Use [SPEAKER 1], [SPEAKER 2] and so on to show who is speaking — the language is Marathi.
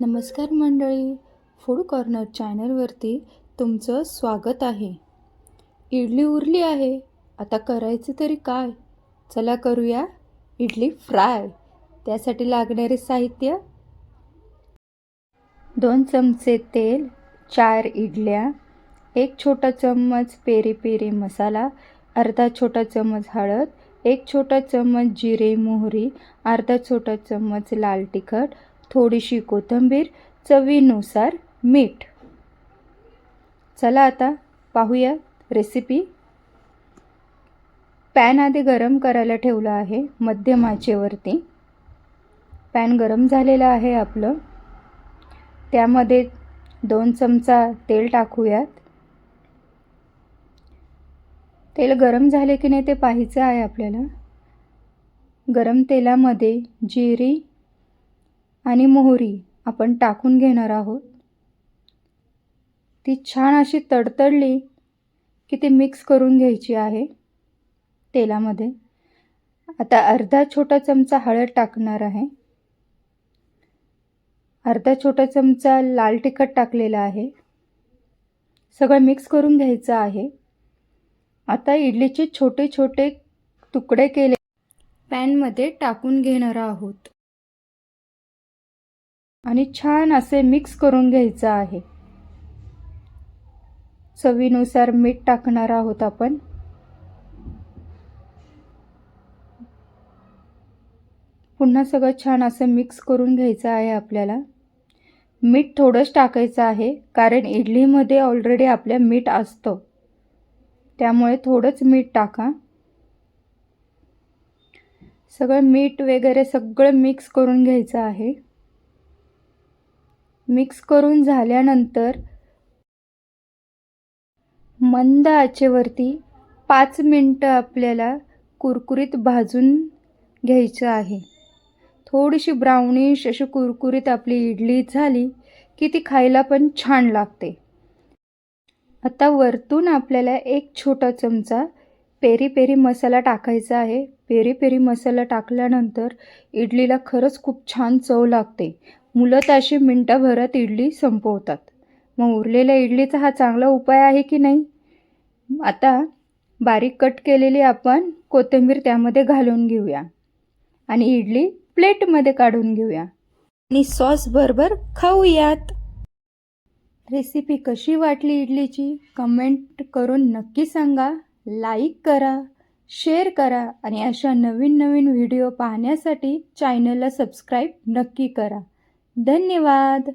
[SPEAKER 1] नमस्कार मंडळी फूड कॉर्नर चॅनलवरती तुमचं स्वागत आहे. इडली उरली आहे. आता करायचं तरी काय? चला करूया इडली फ्राय. त्यासाठी लागणारे साहित्य? दोन चमचे तेल चार इडल्या एक छोटा चम्मच पेरी पेरी मसाला अर्धा छोटा चम्मच हळद एक छोटा चम्मच जिरे मोहरी अर्धा छोटा चम्मच लाल तिखट थोडीशी कोथिंबीर चवीनुसार मीठ. चला आता पाहूया रेसिपी पॅन आधी गरम करायला ठेवलं आहे मध्यम आचेवरती पॅन गरम झालेलं आहे आपलं. त्यामध्ये दोन चमचा तेल टाकूयात. तेल गरम झाले की नाही ते पाहायचं आहे आपल्याला. गरम तेलामध्ये जिरी आणि मोहरी आपण टाकून घेणार आहोत. ती छान अशी तडतडली की ती मिक्स करून घ्यायची आहे तेलामध्ये. आता अर्धा छोटा चमचा हळद टाकणार आहे. अर्धा छोटा चमचा लाल तिखट टाकलेला आहे. सगळं मिक्स करून घ्यायचं आहे. आता इडलीचे छोटे छोटे तुकडे केले. पॅनमध्ये टाकून घेणार आहोत. आणि छान असे मिक्स करून घ्यायचं आहे. चवीनुसार मीठ टाकणार आहोत आपण. पुन्हा सगळं छान असं मिक्स करून घ्यायचं आहे आपल्याला. मीठ थोडंच टाकायचं आहे कारण इडलीमध्ये ऑलरेडी आपल्या मीठ असतं. त्यामुळे थोडंच मीठ टाका. सगळं मीठ वगैरे सगळं मिक्स करून घ्यायचं आहे. मिक्स करून झाल्यानंतर मंद आचेवरती पाच मिनटं आपल्याला कुरकुरीत भाजून घ्यायचं आहे. थोडीशी ब्राउनिश अशी कुरकुरीत आपली इडली झाली की ती खायला पण छान लागते. आता वरतून आपल्याला एक छोटा चमचा पेरी पेरी मसाला टाकायचा आहे. पेरी पेरी मसाला टाकल्यानंतर इडलीला खरंच खूप छान चव लागते. मुलं ताशी मिनटाभरात इडली संपवतात. मग उरलेल्या इडलीचा हा चांगला उपाय आहे की नाही? आता बारीक कट केलेली आपण कोथिंबीर त्यामध्ये घालून घेऊया. आणि इडली प्लेटमध्ये काढून घेऊया. आणि सॉस बरोबर खाऊयात. रेसिपी कशी वाटली इडलीची? कमेंट करून नक्की सांगा. लाईक करा शेअर करा आणि अशा नवीन नवीन व्हिडिओ पाहण्यासाठी चॅनलला सबस्क्राईब नक्की करा. धन्यवाद.